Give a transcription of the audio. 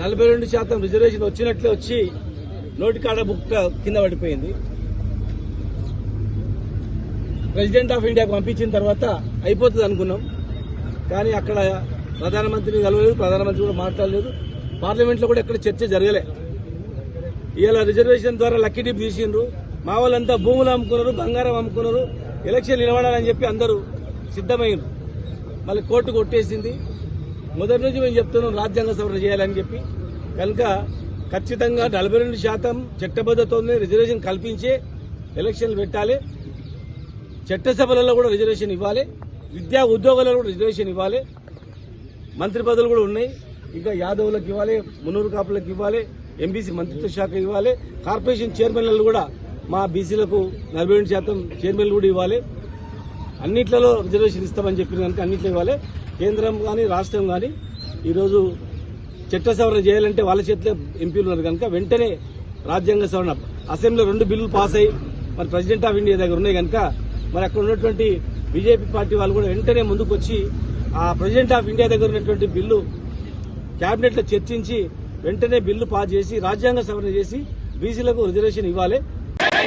నలభై రెండు శాతం రిజర్వేషన్ వచ్చినట్లే వచ్చి నోటికాడ బుక్ కింద పడిపోయింది. ప్రెసిడెంట్ ఆఫ్ ఇండియాకు పంపించిన తర్వాత అయిపోతుంది అనుకున్నాం. కానీ అక్కడ ప్రధానమంత్రిని కలవలేదు ప్రధానమంత్రి కూడా మాట్లాడలేదు. పార్లమెంట్లో కూడా ఎక్కడ చర్చ జరగలే. ఇవాళ రిజర్వేషన్ ద్వారా లక్కీ డిప్ తీసిండ్రు. మా వాళ్ళంతా భూములు అమ్ముకున్నారు బంగారం అమ్ముకున్నారు ఎలక్షన్ నిలబడాలని చెప్పి అందరూ సిద్ధమైండ్రు మళ్ళీ కోర్టు కొట్టేసింది. మొదటి నుంచి మేము చెప్తున్నాం రాజ్యాంగ సవరణ చేయాలని చెప్పి. కనుక ఖచ్చితంగా నలభై రెండు శాతం చట్టబద్ధతోనే రిజర్వేషన్ కల్పించే ఎలక్షన్లు పెట్టాలి. చట్టసభలలో కూడా రిజర్వేషన్ ఇవ్వాలి. విద్యా ఉద్యోగాలలో కూడా రిజర్వేషన్ ఇవ్వాలి. మంత్రి పదవులు కూడా ఉన్నాయి. ఇంకా యాదవులకు ఇవ్వాలి మునూరు కాపులకు ఇవ్వాలి ఎంబీసీ మంత్రిత్వ శాఖ ఇవ్వాలి. కార్పొరేషన్ చైర్మన్లు కూడా మా బీసీలకు నలభై రెండు శాతం చైర్మన్లు కూడా ఇవ్వాలి. అన్నిట్లలో రిజర్వేషన్ ఇస్తామని చెప్పిన కనుక అన్నిట్లో ఇవ్వాలి. కేంద్రం కానీ రాష్ట్రం కానీ ఈరోజు చట్ట సవరణ చేయాలంటే వాళ్ళ చేతిలో ఎంపీలు ఉన్నారు కనుక వెంటనే రాజ్యాంగ సవరణ అసెంబ్లీలో రెండు బిల్లులు పాస్ అయ్యి మరి ప్రెసిడెంట్ ఆఫ్ ఇండియా దగ్గర ఉన్నాయి కనుక మరి అక్కడ ఉన్నటువంటి బీజేపీ పార్టీ వాళ్ళు కూడా వెంటనే ముందుకు వచ్చి ఆ ప్రెసిడెంట్ ఆఫ్ ఇండియా దగ్గర ఉన్నటువంటి బిల్లు క్యాబినెట్లో చర్చించి వెంటనే బిల్లు పాస్ చేసి రాజ్యాంగ సవరణ చేసి బీసీలకు రిజర్వేషన్ ఇవ్వాలి. జై